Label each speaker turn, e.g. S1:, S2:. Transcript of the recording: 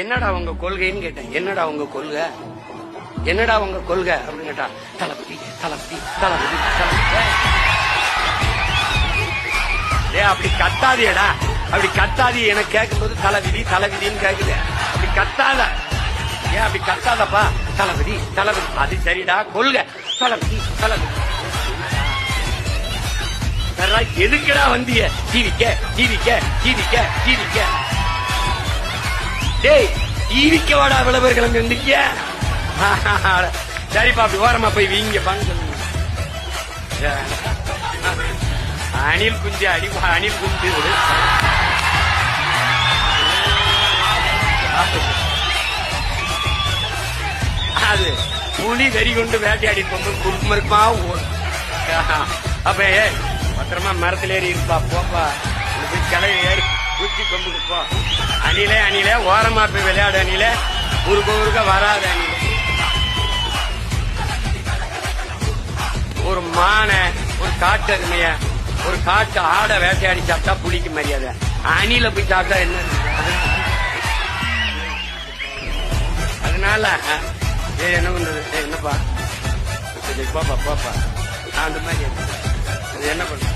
S1: என்னடா உங்க கொள்கைன்னு கேட்டேன். என்னடா உங்க கொள்கை? என்னடா உங்க கொள்கை? அப்படின்னு கேட்டா தளபதி தளபதி தளபதி தளபதி. ஏ அப்படி கத்தாதியடா அப்படி கத்தாதி எனக்கு கேட்கும்போது தளபதி தலைவிதின்னு கேக்குது. அப்படி கத்தாத. ஏன் அப்படி கத்தாதப்பா? தளபதி தளபதி. அது சரிடா கொள்கை. தளபதி தளபதி. சரா, எதுக்குடா வந்திய? டிவிக்க டிவிக்க டிவிக்க டிவிக்க. டேய் டிவிக்க வாடா விளம்பரங்கள் நின்றுக்கிய சரிப்பா அப்படி ஓரமா போய் வீங்க பான்னு சொல்லுங்க அணில் குஞ்சு அடி அணில் குஞ்சு. அது புலி வெறி கொண்டு வேட்டையாடி போகும்போது குறுக்குமருக்குமா ஓடும் அப்ப பத்திரமா மரத்துல ஏறி இருப்பா போப்பா. இந்த போய் ஏறி குச்சி கொண்டு போ. அணிலே ஓரமா போய் விளையாட அணியில. உருக்க உருக்க வராத அணியில. ஒரு மானை ஒரு காட்டு அருமைய ஒரு காட்டு ஆடை வேட்டையாடி சாப்பிட்டா புளிக்கு மரியாதை. அணில போய் சாப்பிட்டா என்ன? அதனால ஏ என்ன பண்றது? என்னப்பா? சரி, பாப்பா அந்த மாதிரி என்ன பண்றது